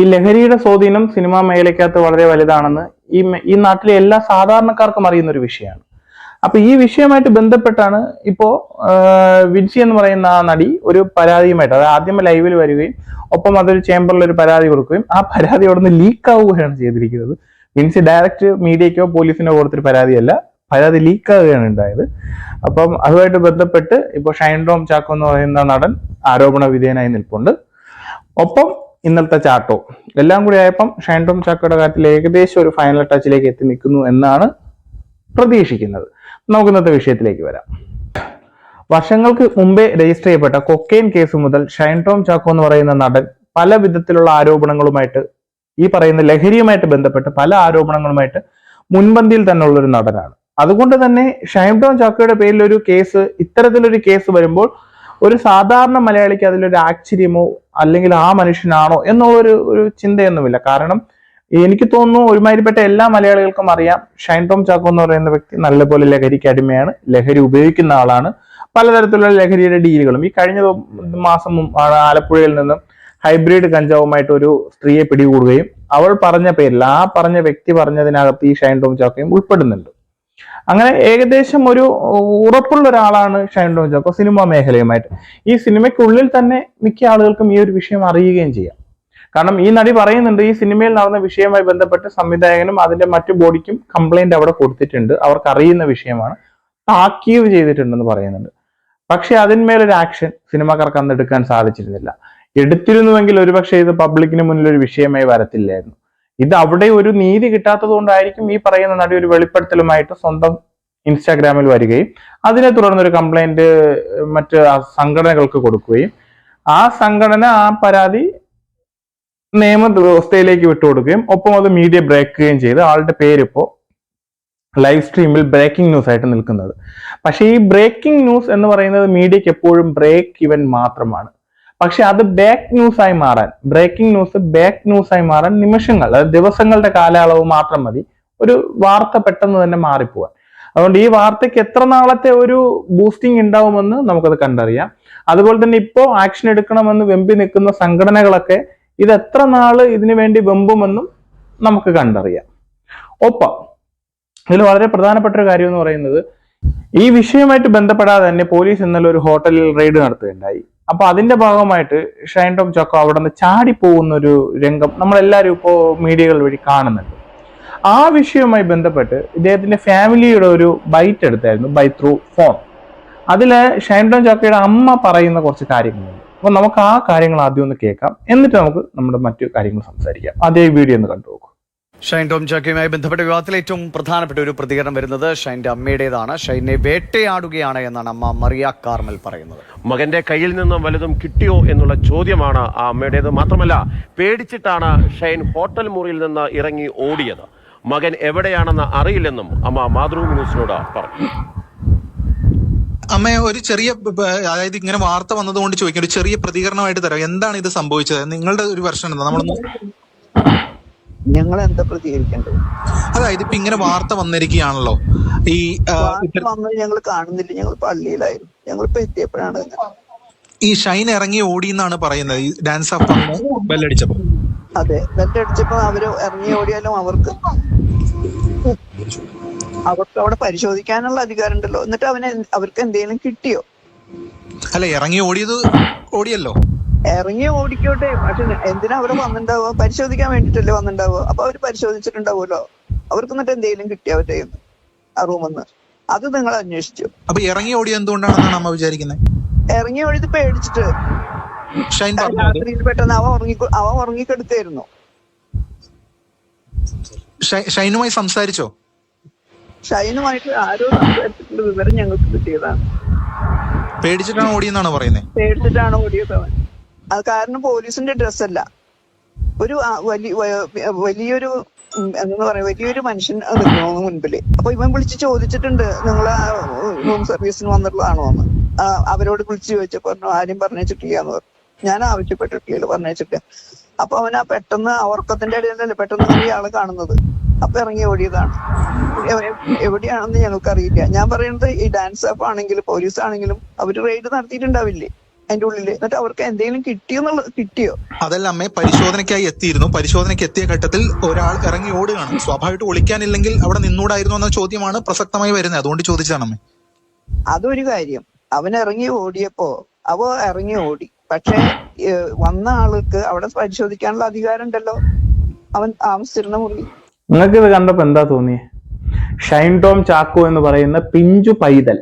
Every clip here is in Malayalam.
ഈ ലഹരിയുടെ സ്വാധീനം സിനിമാ മേഖലയ്ക്കകത്ത് വളരെ വലുതാണെന്ന് ഈ ഈ നാട്ടിലെ എല്ലാ സാധാരണക്കാർക്കും അറിയുന്ന ഒരു വിഷയമാണ്. അപ്പൊ ഈ വിഷയമായിട്ട് ബന്ധപ്പെട്ടാണ് ഇപ്പോ വിൻസി എന്ന് പറയുന്ന ആ നടി ഒരു പരാതിയുമായിട്ട് അതായത് ആദ്യം ലൈവിൽ വരികയും ഒപ്പം അതൊരു ചേംബറിൽ ഒരു പരാതി കൊടുക്കുകയും ആ പരാതി അവിടെ നിന്ന് ലീക്ക് ആവുകയാണ് ചെയ്തിരിക്കുന്നത്. വിൻസി ഡയറക്റ്റ് മീഡിയക്കോ പോലീസിനോ കൊടുത്തൊരു പരാതിയല്ല പരാതി ലീക്ക് ആവുകയാണ് ഉണ്ടായത്. അപ്പം അതുമായിട്ട് ബന്ധപ്പെട്ട് ഇപ്പോൾ ഷൈൻ ഡോം ചാക്കോ എന്ന് പറയുന്ന നടൻ ആരോപണ വിധേയനായി നിൽപ്പുണ്ട്. ഒപ്പം ഇന്നലത്തെ ചാട്ടോ. എല്ലാം കൂടി ആയപ്പം ഷൈൻ ടോം ചാക്കോയുടെ കാര്യത്തിൽ ഏകദേശം ഒരു ഫൈനൽ ടച്ചിലേക്ക് എത്തി നിൽക്കുന്നു എന്നാണ് പ്രതീക്ഷിക്കുന്നത്. നമുക്ക് ഇന്നത്തെ വിഷയത്തിലേക്ക് വരാം. വർഷങ്ങൾക്ക് മുമ്പേ രജിസ്റ്റർ ചെയ്യപ്പെട്ട കൊക്കെയിൻ കേസ് മുതൽ ഷൈൻ ചാക്കോ എന്ന് പറയുന്ന നടൻ പല വിധത്തിലുള്ള ആരോപണങ്ങളുമായിട്ട് ഈ പറയുന്ന ലഹരിയുമായിട്ട് ബന്ധപ്പെട്ട് പല ആരോപണങ്ങളുമായിട്ട് മുൻപന്തിയിൽ തന്നെ ഉള്ള ഒരു നടനാണ്. അതുകൊണ്ട് തന്നെ ഷൈൻ ചാക്കോയുടെ പേരിൽ ഒരു കേസ് ഇത്തരത്തിലൊരു കേസ് വരുമ്പോൾ ഒരു സാധാരണ മലയാളിക്ക് അതിലൊരു ആശ്ചര്യമോ അല്ലെങ്കിൽ ആ മനുഷ്യനാണോ എന്നുള്ളൊരു ഒരു ചിന്തയൊന്നുമില്ല. കാരണം എനിക്ക് തോന്നുന്നു ഒരുമാതിരിപ്പെട്ട എല്ലാ മലയാളികൾക്കും അറിയാം ഷൈൻ ടോം ചാക്കോ എന്ന് പറയുന്ന വ്യക്തി നല്ലപോലെ ലഹരിക്ക് അടിമയാണ് ലഹരി ഉപയോഗിക്കുന്ന ആളാണ്. പലതരത്തിലുള്ള ലഹരിയുടെ ഡീലുകളും. ഈ കഴിഞ്ഞ മാസം ആണ് ആലപ്പുഴയിൽ നിന്നും ഹൈബ്രിഡ് കഞ്ചാവുമായിട്ട് ഒരു സ്ത്രീയെ പിടികൂടുകയും അവൾ പറഞ്ഞ പേരിൽ ആ പറഞ്ഞ വ്യക്തി പറഞ്ഞതിനകത്ത് ഈ ഷൈൻ ടോം ചാക്കോയും ഉൾപ്പെടുന്നുണ്ട്. അങ്ങനെ ഏകദേശം ഒരു ഉറപ്പുള്ള ഒരാളാണ് ഷൈൻ ടോം ചാക്കോ സിനിമാ മേഖലയുമായിട്ട്. ഈ സിനിമയ്ക്കുള്ളിൽ തന്നെ മിക്ക ആളുകൾക്കും ഈ ഒരു വിഷയം അറിയുകയും ചെയ്യാം. കാരണം ഈ നടി പറയുന്നുണ്ട് ഈ സിനിമയിൽ നടന്ന വിഷയവുമായി ബന്ധപ്പെട്ട് സംവിധായകനും അതിന്റെ മറ്റു ബോഡിക്കും കംപ്ലൈന്റ് അവിടെ കൊടുത്തിട്ടുണ്ട്. അവർക്ക് അറിയുന്ന വിഷയമാണ്. താക്കീവ് ചെയ്തിട്ടുണ്ടെന്ന് പറയുന്നുണ്ട്. പക്ഷെ അതിന്മേലൊരു ആക്ഷൻ സിനിമാക്കാർക്ക് അന്ന് എടുക്കാൻ സാധിച്ചിരുന്നില്ല. എടുത്തിരുന്നുവെങ്കിൽ ഒരുപക്ഷെ ഇത് പബ്ലിക്കിന് മുന്നിൽ ഒരു വിഷയമായി വരത്തില്ലായിരുന്നു. ഇത് അവിടെ ഒരു നീതി കിട്ടാത്തത് കൊണ്ടായിരിക്കും ഈ പറയുന്ന നടി ഒരു വെളിപ്പെടുത്തലുമായിട്ട് സ്വന്തം ഇൻസ്റ്റാഗ്രാമിൽ വരികയും അതിനെ തുടർന്ന് ഒരു കംപ്ലൈന്റ് മറ്റ് സംഘടനകൾക്ക് കൊടുക്കുകയും. ആ സംഘടന ആ പരാതി നിയമ വ്യവസ്ഥയിലേക്ക് വിട്ടുകൊടുക്കുകയും ഒപ്പം അത് മീഡിയ ബ്രേക്ക് ബ്രേക്കുകയും ചെയ്ത് ആളുടെ പേരിപ്പോ ലൈവ് സ്ട്രീമിൽ ബ്രേക്കിംഗ് ന്യൂസ് ആയിട്ട് നിൽക്കുന്നത്. പക്ഷേ ഈ ബ്രേക്കിംഗ് ന്യൂസ് എന്ന് പറയുന്നത് മീഡിയക്ക് എപ്പോഴും ബ്രേക്ക് ഇവൻ മാത്രമാണ്. പക്ഷെ അത് ബാക്ക് ന്യൂസ് ആയി മാറാൻ ബ്രേക്കിംഗ് ന്യൂസ് ബാക്ക് ന്യൂസ് ആയി മാറാൻ നിമിഷങ്ങൾ ദിവസങ്ങളുടെ കാലയളവ് മാത്രം മതി. ഒരു വാർത്ത പെട്ടെന്ന് തന്നെ മാറിപ്പോവാൻ. അതുകൊണ്ട് ഈ വാർത്തയ്ക്ക് എത്ര നാളത്തെ ഒരു ബൂസ്റ്റിംഗ് ഉണ്ടാവുമെന്ന് നമുക്കത് കണ്ടറിയാം. അതുപോലെ തന്നെ ഇപ്പോൾ ആക്ഷൻ എടുക്കണമെന്ന് വെമ്പി നിൽക്കുന്ന സംഘടനകളൊക്കെ ഇത് എത്ര നാൾ ഇതിനു വേണ്ടി വെമ്പുമെന്നും നമുക്ക് കണ്ടറിയാം. ഒപ്പം ഇതിൽ വളരെ പ്രധാനപ്പെട്ട ഒരു കാര്യം എന്ന് പറയുന്നത് ഈ വിഷയവുമായിട്ട് ബന്ധപ്പെടാതെ തന്നെ പോലീസ് ഇന്നലെ ഒരു ഹോട്ടലിൽ റെയ്ഡ് നടത്തുകയുണ്ടായി. അപ്പൊ അതിന്റെ ഭാഗമായിട്ട് ഷൈൻ ടോം ചോക്കോ അവിടെ നിന്ന് ചാടി പോകുന്ന ഒരു രംഗം നമ്മളെല്ലാവരും ഇപ്പോ മീഡിയകൾ വഴി കാണുന്നുണ്ട്. ആ വിഷയവുമായി ബന്ധപ്പെട്ട് ഇദ്ദേഹത്തിന്റെ ഫാമിലിയുടെ ഒരു ബൈറ്റ് എടുത്തായിരുന്നു ബൈ ത്രൂ ഫോൺ. അതിൽ ഷൈൻ ടോം ചൊക്കയുടെ അമ്മ പറയുന്ന കുറച്ച് കാര്യങ്ങളുണ്ട്. അപ്പൊ നമുക്ക് ആ കാര്യങ്ങൾ ആദ്യം ഒന്ന് കേൾക്കാം. എന്നിട്ട് നമുക്ക് നമ്മുടെ മറ്റു കാര്യങ്ങൾ സംസാരിക്കാം. അതേ വീഡിയോ ഒന്ന് കണ്ടു ഷൈൻ ടോം ചാക്കയുമായി ബന്ധപ്പെട്ട വിവാദത്തിൽ ഏറ്റവും പ്രധാനപ്പെട്ട ഒരു പ്രതികരണം വരുന്നത് ഷൈന്റെ അമ്മയുടേതാണ്. ഷൈനെ വേട്ടയാടുകയാണ് എന്നാണ് അമ്മ മറിയ കാർമൽ പറയുന്നത്. മകന്റെ കയ്യിൽ നിന്നും വലുതും കിട്ടിയോ എന്നുള്ള ചോദ്യമാണ് ആ അമ്മയുടേത്. മാത്രമല്ല പേടിച്ചിട്ടാണ് ഷൈൻ ഹോട്ടൽ മുറിയിൽ നിന്ന് ഇറങ്ങി ഓടിയത്. മകൻ എവിടെയാണെന്ന് അറിയില്ലെന്നും അമ്മ മാതൃഭൂമി ന്യൂസിനോട് പറഞ്ഞു. അമ്മ ഒരു ചെറിയ അതായത് ഇങ്ങനെ വാർത്ത വന്നതുകൊണ്ട് ചോദിക്കും. ഒരു ചെറിയ പ്രതികരണമായിട്ട് തരാം. എന്താണ് ഇത് സംഭവിച്ചത്? നിങ്ങളുടെ ഒരു വെർഷൻ എന്താ? നമ്മളൊന്ന് ഞങ്ങൾ എന്താ പ്രതികരിക്കേണ്ടത്? അതായത് ഇപ്പൊ ഇങ്ങനെ വാർത്ത വന്നിരിക്കുകയാണല്ലോ. ഈ വന്നത് ഞങ്ങൾ കാണുന്നില്ല. ഞങ്ങൾ പള്ളിയിലായിരുന്നു. ഞങ്ങൾ ഇപ്പൊ എത്തിയപ്പോഴാണ് ഈ ഷൈൻ ഇറങ്ങി ഓടി എന്നാണ് പറയുന്നത്. ഈ ഡാൻസ് ഓഫ് ബെല്ലടിച്ചപ്പോ. അതെ ബെല്ലടിച്ചപ്പോ അവർ ഇറങ്ങി ഓടിയാലും അവർക്ക് അവർക്ക് അവിടെ പരിശോധിക്കാനുള്ള അധികാരം ഉണ്ടല്ലോ എന്നിട്ട് അവന് അവർക്ക് എന്തെങ്കിലും കിട്ടിയോ? അല്ല ഇറങ്ങി ഓടിയത് ഓടിയല്ലോ. ഇറങ്ങി ഓടിക്കോട്ടെ. പക്ഷെ എന്തിനാ അവിടെ വന്നിണ്ടാവുക? പരിശോധിക്കാൻ വേണ്ടിട്ടല്ലേ വന്നിണ്ടാവുക? അപ്പൊ അവർ പരിശോധിച്ചിട്ടുണ്ടാവുമല്ലോ. അവർക്ക് എന്നിട്ട് എന്തെങ്കിലും കിട്ടിയോ അവരുടെ ആ റൂമെന്ന്. അത് നിങ്ങൾ അന്വേഷിച്ചു. അപ്പൊ ഇറങ്ങി ഓടി എന്തുകൊണ്ടാണെന്നാണ് അമ്മ വിചാരിക്കുന്നത് ഇറങ്ങി ഓടിയത് പേടിച്ചിട്ട്. രാത്രിയിൽ പെട്ടെന്ന് അവ ഉറങ്ങി അവ ഉറങ്ങിക്കെടുത്തായിരുന്നു. ഷൈനുമായി സംസാരിച്ചോ? ഷൈനുമായിട്ട് ആരോ സംസാരിച്ചിട്ടുള്ള വിവരം ഞങ്ങൾക്ക് കിട്ടിയതാണ്. പേടിച്ചിട്ടാണ് ഓടിയെന്നാണ് പറയുന്നത് പേടിച്ചിട്ടാണ് ഓടിയത് അവൻ. അത് കാരണം പോലീസിന്റെ ഡ്രസ്സല്ല. ഒരു വലിയ വലിയൊരു എന്താ പറയാ വലിയൊരു മനുഷ്യൻ നിൽക്കുന്നു മുൻപിൽ. അപ്പൊ ഇവൻ വിളിച്ച് ചോദിച്ചിട്ടുണ്ട് നിങ്ങൾ റൂം സർവീസിന് വന്നിട്ടുള്ളതാണോ എന്ന്? അവരോട് വിളിച്ച് ചോദിച്ചപ്പോ ആരും പറഞ്ഞിട്ടില്ല എന്ന് പറഞ്ഞു. ഞാൻ ആവശ്യപ്പെട്ടിട്ടില്ല പറഞ്ഞിട്ടില്ല അപ്പൊ അവൻ ആ പെട്ടെന്ന് ഉറക്കത്തിന്റെ ഇടയിലല്ലേ പെട്ടെന്ന് ഇയാൾ കാണുന്നത്. അപ്പൊ ഇറങ്ങി ഓടിയതാണ്. എവിടെയാണെന്ന് ഞങ്ങൾക്ക് അറിയില്ല ഞാൻ പറയുന്നത് ഈ ഡാൻസ് ആപ്പ് ആണെങ്കിലും പോലീസ് ആണെങ്കിലും അവർ റെയ്ഡ് നടത്തിയിട്ടുണ്ടാവില്ലേ? അതിന്റെ ഉള്ളിൽ എന്നിട്ട് അവർക്ക് എന്തെങ്കിലും കിട്ടിയോ എന്നുള്ളത് കിട്ടിയോ? അതല്ല അമ്മേ പരിശോധനയ്ക്കായി എത്തിയിരുന്നു. പരിശോധനയ്ക്ക് എത്തിയ ഘട്ടത്തിൽ ഒരാൾ ഇറങ്ങി ഓടുകയാണ്. സ്വാഭാവികമായിട്ട് ഒളിക്കാനില്ലെങ്കിൽ അവിടെ നിന്നൂടായിരുന്നു എന്ന ചോദ്യമാണ് പ്രസക്തമായി വരുന്നത്. അതുകൊണ്ട് ചോദിച്ചതാണ് അമ്മേ. അതൊരു കാര്യം. അവൻ ഇറങ്ങി ഓടിയപ്പോ അവ ഇറങ്ങി ഓടി. പക്ഷെ വന്ന ആൾക്ക് അവിടെ പരിശോധിക്കാനുള്ള അധികാരം ഉണ്ടല്ലോ. അവൻ താമസിച്ചിരുന്ന മുറി നിങ്ങൾക്ക് ഇത് കണ്ടപ്പോ എന്താ തോന്നിയേ? ഷൈൻ ടോം ചാക്കോ എന്ന് പറയുന്ന പിഞ്ചു പൈതൽ.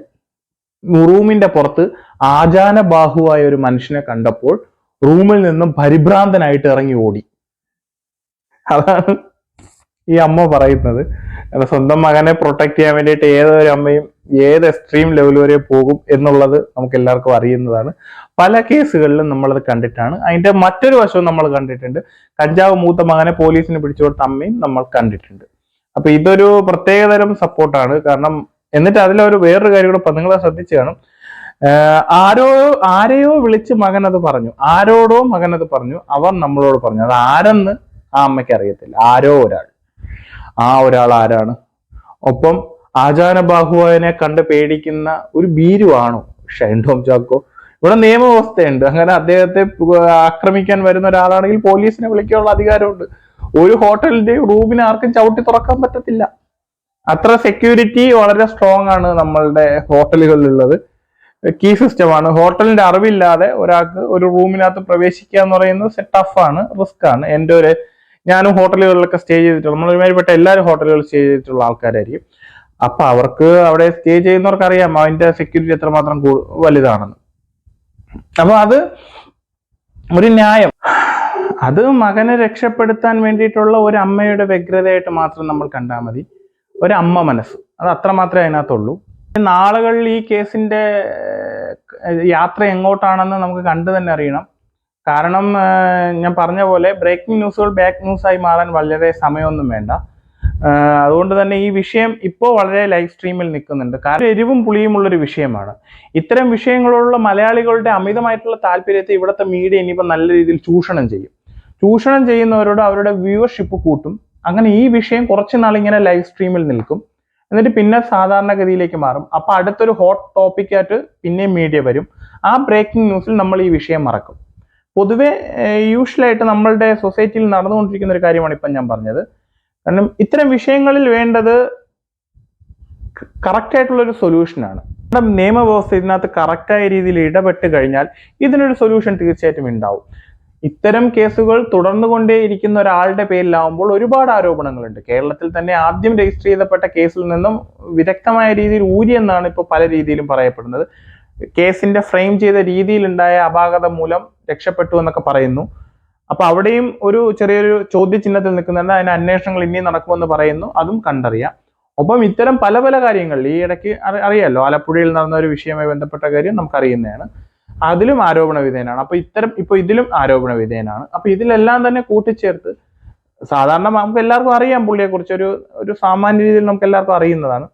റൂമിന്റെ പുറത്ത് ആചാന ബാഹുവായ ഒരു മനുഷ്യനെ കണ്ടപ്പോൾ റൂമിൽ നിന്നും പരിഭ്രാന്തനായിട്ട് ഇറങ്ങി ഓടി. അതാണ് ഈ അമ്മ പറയുന്നത്. സ്വന്തം മകനെ പ്രൊട്ടക്ട് ചെയ്യാൻ വേണ്ടിയിട്ട് ഏതൊരു അമ്മയും ഏത് എക്സ്ട്രീം ലെവൽ വരെ പോകും എന്നുള്ളത് നമുക്ക് എല്ലാവർക്കും അറിയുന്നതാണ്. പല കേസുകളിലും നമ്മളത് കണ്ടിട്ടാണ്. അതിന്റെ മറ്റൊരു വശവും നമ്മൾ കണ്ടിട്ടുണ്ട്. കഞ്ചാവ് മൂത്ത മകനെ പോലീസിന് പിടിച്ചു കൊടുത്ത അമ്മയും നമ്മൾ കണ്ടിട്ടുണ്ട്. അപ്പൊ ഇതൊരു പ്രത്യേകതരം സപ്പോർട്ടാണ് കാരണം എന്നിട്ട് അതിലൊരു വേറൊരു കാര്യം കൂടെ നിങ്ങൾ ശ്രദ്ധിച്ചു കാണും. ആരോ ആരെയോ വിളിച്ച് മകൻ അത് പറഞ്ഞു. ആരോടോ മകൻ അത് പറഞ്ഞു. അവർ നമ്മളോട് പറഞ്ഞു. അത് ആരെന്ന് ആ അമ്മയ്ക്ക് അറിയത്തില്ല. ആരോ ഒരാൾ. ആ ഒരാൾ ആരാണ്? ഒപ്പം ആചാരബാഹുവിനെ കണ്ട് പേടിക്കുന്ന ഒരു ഭീരുവാണോ ഷൈൻ ടോം ചാക്കോ. ഇവിടെ നിയമവ്യവസ്ഥയുണ്ട്. അങ്ങനെ അദ്ദേഹത്തെ ആക്രമിക്കാൻ വരുന്ന ഒരാളാണെങ്കിൽ പോലീസിനെ വിളിക്കാനുള്ള അധികാരമുണ്ട്. ഒരു ഹോട്ടലിന്റെ റൂമിന് ആർക്കും ചവിട്ടി തുറക്കാൻ പറ്റത്തില്ല. അത്ര സെക്യൂരിറ്റി വളരെ സ്ട്രോങ് ആണ് നമ്മളുടെ ഹോട്ടലുകളിലുള്ളത്. കീ സിസ്റ്റം ആണ്. ഹോട്ടലിന്റെ അറിവില്ലാതെ ഒരാൾക്ക് ഒരു റൂമിനകത്ത് പ്രവേശിക്കുക എന്ന് പറയുന്നത് സെറ്റ് ആണ് റിസ്ക് ആണ്. എന്റെ ഒരു ഞാനും ഹോട്ടലുകളിലൊക്കെ സ്റ്റേ ചെയ്തിട്ടുള്ള നമ്മൾ ഒരുമാതിരിപ്പെട്ട എല്ലാവരും ഹോട്ടലുകളിൽ സ്റ്റേ ചെയ്തിട്ടുള്ള ആൾക്കാരായിരിക്കും. അപ്പൊ അവർക്ക് അവിടെ സ്റ്റേ ചെയ്യുന്നവർക്ക് അറിയാം അതിന്റെ സെക്യൂരിറ്റി എത്രമാത്രം വലുതാണെന്ന്. അപ്പൊ അത് ഒരു ന്യായം. അത് മകനെ രക്ഷപ്പെടുത്താൻ വേണ്ടിയിട്ടുള്ള ഒരു അമ്മയുടെ വ്യഗ്രതയായിട്ട് മാത്രം നമ്മൾ കണ്ടാൽ മതി. ഒരു അമ്മ മനസ്സ്. അത് അത്രമാത്രമേ അതിനകത്തുള്ളൂ. നാളുകളിൽ ഈ കേസിന്റെ യാത്ര എങ്ങോട്ടാണെന്ന് നമുക്ക് കണ്ടു തന്നെ അറിയണം. കാരണം ഞാൻ പറഞ്ഞ പോലെ ബ്രേക്കിംഗ് ന്യൂസുകൾ ബാക്ക് ന്യൂസായി മാറാൻ വളരെ സമയമൊന്നും വേണ്ട. അതുകൊണ്ട് തന്നെ ഈ വിഷയം ഇപ്പോൾ വളരെ ലൈവ് സ്ട്രീമിൽ നിൽക്കുന്നുണ്ട്. കാരണം എരിവും പുളിയുമുള്ളൊരു വിഷയമാണ്. ഇത്തരം വിഷയങ്ങളുള്ള മലയാളികളുടെ അമിതമായിട്ടുള്ള താല്പര്യത്തെ ഇവിടുത്തെ മീഡിയ ഇനിയിപ്പോൾ നല്ല രീതിയിൽ ചൂഷണം ചെയ്യും. ചൂഷണം ചെയ്യുന്നവരോട് അവരുടെ വ്യൂവർഷിപ്പ് കൂട്ടും. അങ്ങനെ ഈ വിഷയം കുറച്ച് നാൾ ഇങ്ങനെ ലൈവ് സ്ട്രീമിൽ നിൽക്കും. എന്നിട്ട് പിന്നെ സാധാരണഗതിയിലേക്ക് മാറും. അപ്പൊ അടുത്തൊരു ഹോട്ട് ടോപ്പിക്കായിട്ട് പിന്നെയും മീഡിയ വരും. ആ ബ്രേക്കിംഗ് ന്യൂസിൽ നമ്മൾ ഈ വിഷയം മറക്കും. പൊതുവെ യൂഷ്വലായിട്ട് നമ്മളുടെ സൊസൈറ്റിയിൽ നടന്നുകൊണ്ടിരിക്കുന്ന ഒരു കാര്യമാണ് ഇപ്പം ഞാൻ പറഞ്ഞത്. കാരണം ഇത്തരം വിഷയങ്ങളിൽ വേണ്ടത് കറക്റ്റ് ആയിട്ടുള്ള ഒരു സൊല്യൂഷനാണ് നമ്മുടെ നിയമവ്യവസ്ഥ ഇതിനകത്ത് കറക്റ്റായ രീതിയിൽ ഇടപെട്ട് കഴിഞ്ഞാൽ ഇതിനൊരു സൊല്യൂഷൻ തീർച്ചയായിട്ടും ഉണ്ടാവും. ഇത്തരം കേസുകൾ തുടർന്നു തുടർന്നുകൊണ്ടേയിരിക്കുന്ന ഒരാളുടെ പേരിലാവുമ്പോൾ ഒരുപാട് ആരോപണങ്ങളുണ്ട്. കേരളത്തിൽ തന്നെ ആദ്യം രജിസ്റ്റർ ചെയ്തപ്പെട്ട കേസിൽ നിന്നും വിദഗ്ധമായ രീതിയിൽ ഊരിയെന്നാണ് ഇപ്പോൾ പല രീതിയിലും പറയപ്പെടുന്നത്. കേസിന്റെ ഫ്രെയിം ചെയ്ത രീതിയിലുണ്ടായ അപാകത മൂലം രക്ഷപ്പെട്ടു എന്നൊക്കെ പറയുന്നു. അപ്പൊ അവിടെയും ഒരു ചെറിയൊരു ചോദ്യചിഹ്നത്തിൽ നിൽക്കുന്നുണ്ട്. അതിന് അന്വേഷണങ്ങൾ ഇനിയും നടക്കുമെന്ന് പറയുന്നു. അതും കണ്ടറിയാം. ഒപ്പം ഇത്തരം പല പല കാര്യങ്ങൾ ഈ ഇടയ്ക്ക് അറി- അറിയാലോ. ആലപ്പുഴയിൽ നടന്ന ഒരു വിഷയവുമായി ബന്ധപ്പെട്ട കാര്യം നമുക്കറിയുന്നതാണ്. അതിലും ആരോപണ വിധേയനാണ്. അപ്പൊ ഇത്തരം ഇപ്പൊ ഇതിലും ആരോപണ വിധേയനാണ്. അപ്പൊ ഇതിലെല്ലാം തന്നെ കൂട്ടിച്ചേർത്ത് സാധാരണ നമുക്ക് എല്ലാവർക്കും അറിയാം പുള്ളിയെ കുറിച്ച് ഒരു ഒരു സാമാന്യ രീതിയിൽ നമുക്ക് എല്ലാവർക്കും അറിയുന്നതാണ്.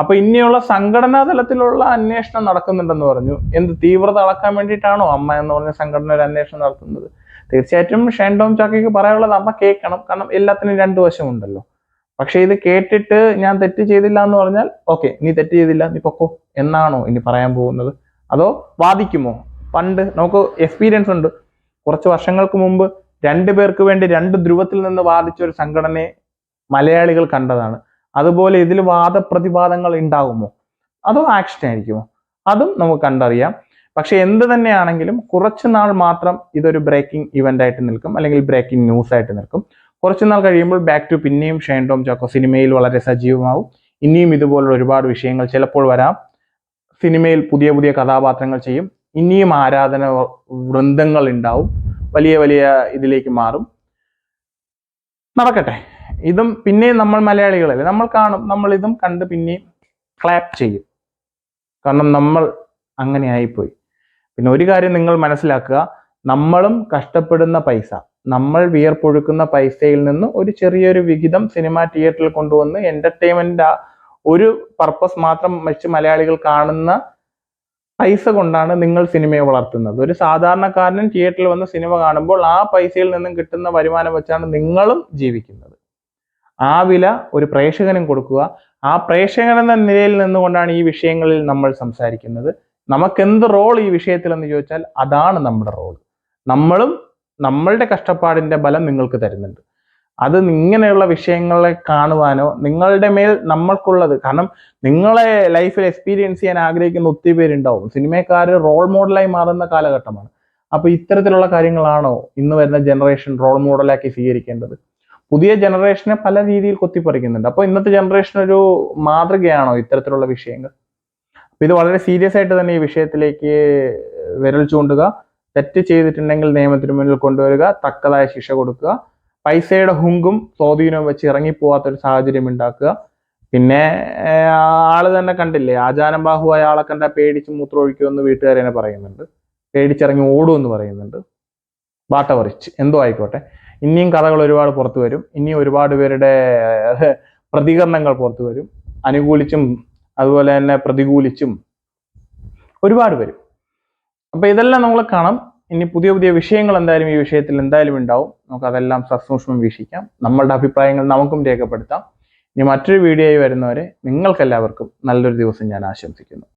അപ്പൊ ഇനിയുള്ള സംഘടനാ തലത്തിലുള്ള അന്വേഷണം നടക്കുന്നുണ്ടെന്ന് പറഞ്ഞു. എന്ത് തീവ്രത അളക്കാൻ വേണ്ടിയിട്ടാണോ അമ്മ എന്ന് പറഞ്ഞ സംഘടന ഒരു അന്വേഷണം നടത്തുന്നത്? തീർച്ചയായിട്ടും ഷൈൻ ചാക്കിക്ക് പറയാനുള്ളത് അമ്മ കേൾക്കണം. കാരണം എല്ലാത്തിനും രണ്ടു വശമുണ്ടല്ലോ. പക്ഷെ ഇത് കേട്ടിട്ട് ഞാൻ തെറ്റ് ചെയ്തില്ല എന്ന് പറഞ്ഞാൽ ഓക്കെ നീ തെറ്റ് ചെയ്തില്ല നീ പൊക്കോ. എന്നാണോ ഇനി പറയാൻ പോകുന്നത്? അതോ വാദിക്കുമോ പണ്ട് നമുക്ക് എക്സ്പീരിയൻസ് ഉണ്ട്. കുറച്ച് വർഷങ്ങൾക്ക് മുമ്പ് രണ്ടു പേർക്ക് വേണ്ടി രണ്ട് ധ്രുവത്തിൽ നിന്ന് വാദിച്ച ഒരു സംഘടനയെ മലയാളികൾ കണ്ടതാണ്. അതുപോലെ ഇതിൽ വാദപ്രതിവാദങ്ങൾ ഉണ്ടാകുമോ അതോ ആക്ഷൻ ആയിരിക്കുമോ? അതും നമുക്ക് കണ്ടറിയാം. പക്ഷെ എന്ത് തന്നെയാണെങ്കിലും കുറച്ച് നാൾ മാത്രം ഇതൊരു ബ്രേക്കിംഗ് ഇവന്റ് ആയിട്ട് നിൽക്കും. അല്ലെങ്കിൽ ബ്രേക്കിംഗ് ന്യൂസ് ആയിട്ട് നിൽക്കും. കുറച്ച് നാൾ കഴിയുമ്പോൾ ബാക്ക് ടു പിന്നെയും ഷൈൻ ടോം ചാക്കോ സിനിമയിൽ വളരെ സജീവമാവും. ഇനിയും ഇതുപോലുള്ള ഒരുപാട് വിഷയങ്ങൾ ചിലപ്പോൾ വരാം. സിനിമയിൽ പുതിയ പുതിയ കഥാപാത്രങ്ങൾ ചെയ്യും. ഇനിയും ആരാധന വൃന്ദങ്ങൾ ഉണ്ടാവും. വലിയ വലിയ ഇതിലേക്ക് മാറും. നടക്കട്ടെ. ഇതും പിന്നെയും നമ്മൾ മലയാളികളല്ലേ? നമ്മൾ കാണും. നമ്മൾ ഇതും കണ്ട് പിന്നെയും ക്ലാപ്പ് ചെയ്യും. കാരണം നമ്മൾ അങ്ങനെ ആയിപ്പോയി. പിന്നെ ഒരു കാര്യം നിങ്ങൾ മനസ്സിലാക്കുക. നമ്മളും കഷ്ടപ്പെടുന്ന പൈസ. നമ്മൾ വിയർപ്പൊഴുക്കുന്ന പൈസയിൽ നിന്ന് ഒരു ചെറിയൊരു വിഹിതം സിനിമ തിയേറ്ററിൽ കൊണ്ടുവന്ന് എന്റർടൈൻമെന്റ് ഒരു പർപ്പസ് മാത്രം വെച്ച് മലയാളികൾ കാണുന്ന പൈസ കൊണ്ടാണ് നിങ്ങൾ സിനിമയെ വളർത്തുന്നത്. ഒരു സാധാരണക്കാരനും തിയേറ്ററിൽ വന്ന് സിനിമ കാണുമ്പോൾ ആ പൈസയിൽ നിന്നും കിട്ടുന്ന വരുമാനം വെച്ചാണ് നിങ്ങളും ജീവിക്കുന്നത്. ആ വില ഒരു പ്രേക്ഷകനും കൊടുക്കുക. ആ പ്രേക്ഷകൻ എന്ന നിലയിൽ നിന്നുകൊണ്ടാണ് ഈ വിഷയങ്ങളിൽ നമ്മൾ സംസാരിക്കുന്നത്. നമുക്കെന്ത് റോൾ ഈ വിഷയത്തിൽ എന്ന് ചോദിച്ചാൽ അതാണ് നമ്മുടെ റോൾ നമ്മളും നമ്മളുടെ കഷ്ടപ്പാടിന്റെ ബലം നിങ്ങൾക്ക് തരുന്നുണ്ട്. അത് ഇങ്ങനെയുള്ള വിഷയങ്ങളെ കാണുവാനോ നിങ്ങളുടെ മേൽ നമ്മൾക്കുള്ളത് കാരണം നിങ്ങളെ ലൈഫിൽ എക്സ്പീരിയൻസ് ചെയ്യാൻ ആഗ്രഹിക്കുന്ന ഒത്തിരി പേരുണ്ടാവും. സിനിമക്കാർ റോൾ മോഡലായി മാറുന്ന കാലഘട്ടമാണ്. അപ്പൊ ഇത്തരത്തിലുള്ള കാര്യങ്ങളാണോ ഇന്ന് വരുന്ന ജനറേഷൻ റോൾ മോഡലാക്കി സ്വീകരിക്കേണ്ടത്? പുതിയ ജനറേഷനെ പല രീതിയിൽ കൊത്തിപ്പറിക്കുന്നുണ്ട്. അപ്പോൾ ഇന്നത്തെ ജനറേഷൻ ഒരു മാതൃകയാണോ ഇത്തരത്തിലുള്ള വിഷയങ്ങൾ? അപ്പൊ ഇത് വളരെ സീരിയസ് ആയിട്ട് തന്നെ ഈ വിഷയത്തിലേക്ക് വിരൽ ചൂണ്ടുക. തെറ്റ് ചെയ്തിട്ടുണ്ടെങ്കിൽ നിയമത്തിന് മുന്നിൽ കൊണ്ടുവരിക. തക്കതായ ശിക്ഷ കൊടുക്കുക. പൈസയുടെ ഹുങ്കും സ്വാധീനവും വെച്ച് ഇറങ്ങിപ്പോവാത്തൊരു സാഹചര്യം ഉണ്ടാക്കുക. പിന്നെ ആൾ തന്നെ കണ്ടില്ലേ ആചാരം ബാഹു ആളെ കണ്ട പേടിച്ച് മൂത്രമൊഴിക്കുമെന്ന് വീട്ടുകാർ തന്നെ പറയുന്നുണ്ട്. പേടിച്ചിറങ്ങി ഓടുമെന്ന് പറയുന്നുണ്ട്. ബാട്ട പറിച്ച്. എന്തോ ആയിക്കോട്ടെ. ഇനിയും കഥകൾ ഒരുപാട് പുറത്തു വരും. ഇനിയും ഒരുപാട് പേരുടെ പ്രതികരണങ്ങൾ പുറത്തു വരും. അനുകൂലിച്ചും അതുപോലെ തന്നെ പ്രതികൂലിച്ചും ഒരുപാട് വരും. അപ്പൊ ഇതെല്ലാം നമ്മൾ കാണാം. ഇനി പുതിയ പുതിയ വിഷയങ്ങൾ എന്തായാലും ഈ വിഷയത്തിൽ എന്തായാലും ഉണ്ടാവും. നമുക്ക് അതെല്ലാം സസൂക്ഷ്മം വീക്ഷിക്കാം. നമ്മളുടെ അഭിപ്രായങ്ങൾ നമുക്കും രേഖപ്പെടുത്താം. ഇനി മറ്റൊരു വീഡിയോയിൽ വരുന്നവരെ നിങ്ങൾക്കെല്ലാവർക്കും നല്ലൊരു ദിവസം ഞാൻ ആശംസിക്കുന്നു.